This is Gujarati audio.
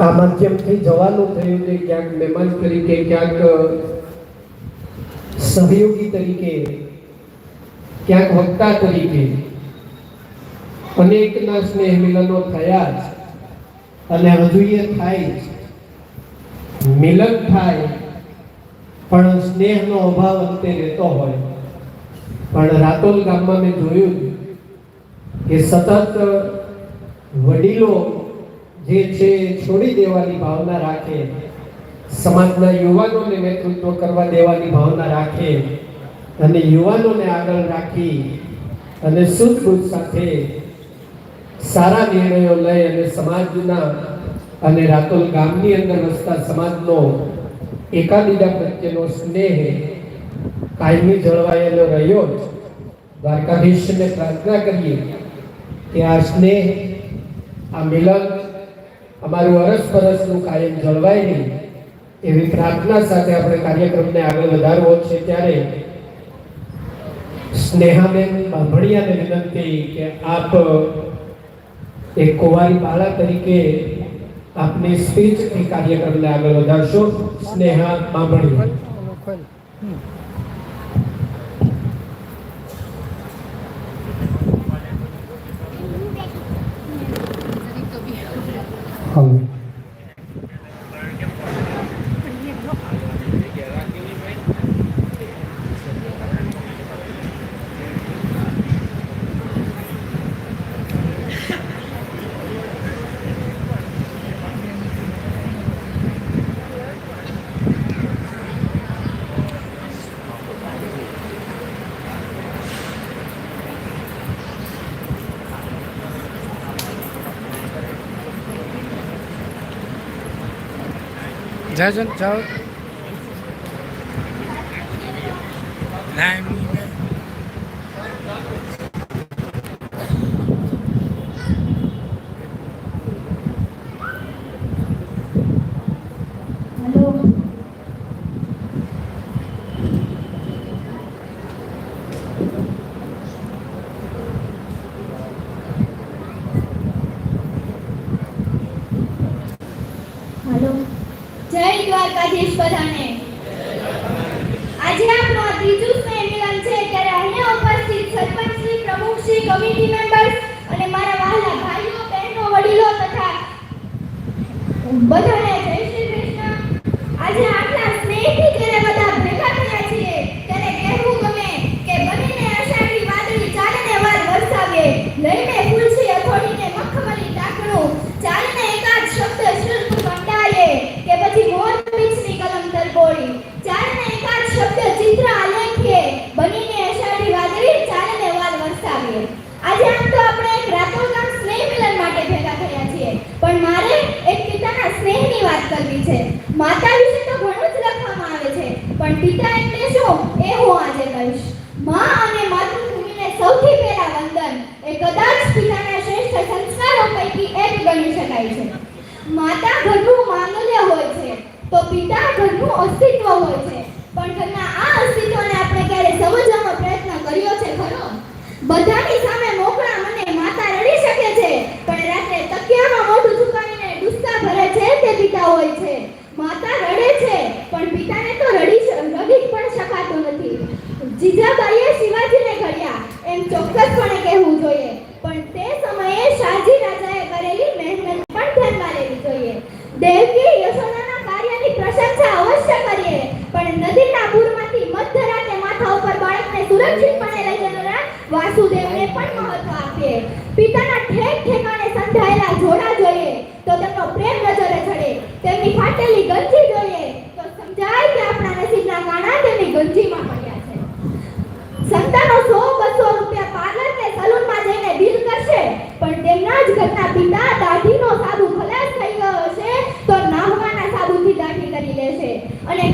આ માધ્યમથી જવાનું થયું છે ક્યાંક મહેમાન તરીકે, ક્યાંક સહયોગી તરીકે, ક્યાંક વક્તા તરીકે, અનેકના સ્નેહ મિલનો થયા જ અને હજુ એ થાય જ. મિલન થાય, પણ સ્નેહનો અભાવ અંતે રહેતો હોય. પણ રાતોલ ગામમાં મેં જોયું કે સતત વડીલો જે છે, છોડી દેવાની ભાવના રાખે. સમાજના યુવાનોને નેતૃત્વ કરવા દેવાની ભાવના રાખે અને યુવાનોને આગળ રાખી અને સૂઝબૂઝ સાથે સારા નિર્ણયો લઈ અને સમાજના અને રાતોલ ગામની અંદર વસતા સમાજનો એકાબીજા પ્રત્યેનો સ્નેહ કાયમી જળવાયેલો રહ્યો જ. દ્વારકાધીશને પ્રાર્થના કરીએ કે આ સ્નેહ, આ મિલન અમારું અરસ પરસનું કાયમ જળવાય નહીં. એવી પ્રાર્થના સાથે આપણે કાર્યક્રમને આગળ વધારવો છે ત્યારે સ્નેહાબેન બાંભણિયાને વિનંતી કે આપ એક કુંવારી બાળા તરીકે આપની સ્પીચ કાર્યક્રમને આગળ વધારશો. Sneha Bambhaniya. Dạ dân cháu. Này Hello. જય દ્વારકાધીશ બધાને. આજે આપણો ત્રીજું સ્નેહ મિલન છે, ત્યારે અહીંયા ઉપસ્થિત સરપંચ શ્રી, પ્રમુખ શ્રી કમિટી મેમ્બર્સ અને મારા વહાલા ભાઈઓ, બહેનો, વડીલો તથા બધાને કરવી છે. માતા વિશે તો ઘણું જ લખવામાં આવે છે. પણ પિતા એટલે શું? એ હું આજે કહીશ. માં અને માતૃભૂમિને સૌથી પહેલા વંદન એ કદાચ પિતાના શ્રેષ્ઠ સંસ્કારો પૈકી એક ગણી શકાય છે માતા ઘરનું માંગલ્ય હોય છે તો પિતા ઘરનું અસ્તિત્વ હોય છે પણ ઘરના આ અસ્તિત્વને આપણે ક્યારે સમજવાનો પ્રયત્ન કર્યો છે ખરો બધાની સામે મોકળા મને માતા રડી શકે છે પણ રાત્રે તકિયામાં મોઢું ઝુકાવીને ડુસકા ભરે છે તે પિતા હોય છે માતા રડે છે પણ પિતાને તો રડી શ- રડી પણ શકાતું નથી જીજાબાઈએ શિવાજીને ઘડ્યા એમ ચોક્કસપણે કહેવું જોઈએ પણ તે સમયે શાહજી રાજાએ કરેલી મહેનત પણ ધ્યાનમાં લેવી જોઈએ દેવકી યશોદાના કાર્યની પ્રશંસા અવશ્ય કરીએ પણ નદીના પૂરમાંથી મધ્યરાતે માથા ઉપર બાળકને સુરક્ષિતપણે લઈ જનારા વાસુદેવને પણ મહત્વ આપીએ પિતાના ઠેક ઠેકાણે સંધાયેલા જોડા જોઈએ, તો તેમનો પ્રેમ નજરે ચડે. તેમની ફાટેલી ગંજી જોઈએ, તો સમજાય કે આપણા નસીબના કાણા તેમની ગંજીમાં પડ્યા છે. સંતાનો સો બસો રૂપિયા પાર્લર કે સલૂનમાં જઈને બિલ કરશે, પણ તેમના જ ઘરના પિતા દાઢીનો સાબુ ખલાસ થઈ ગયો હશે, તો નાહવાના સાબુથી દાઢી કરી લેશે. અને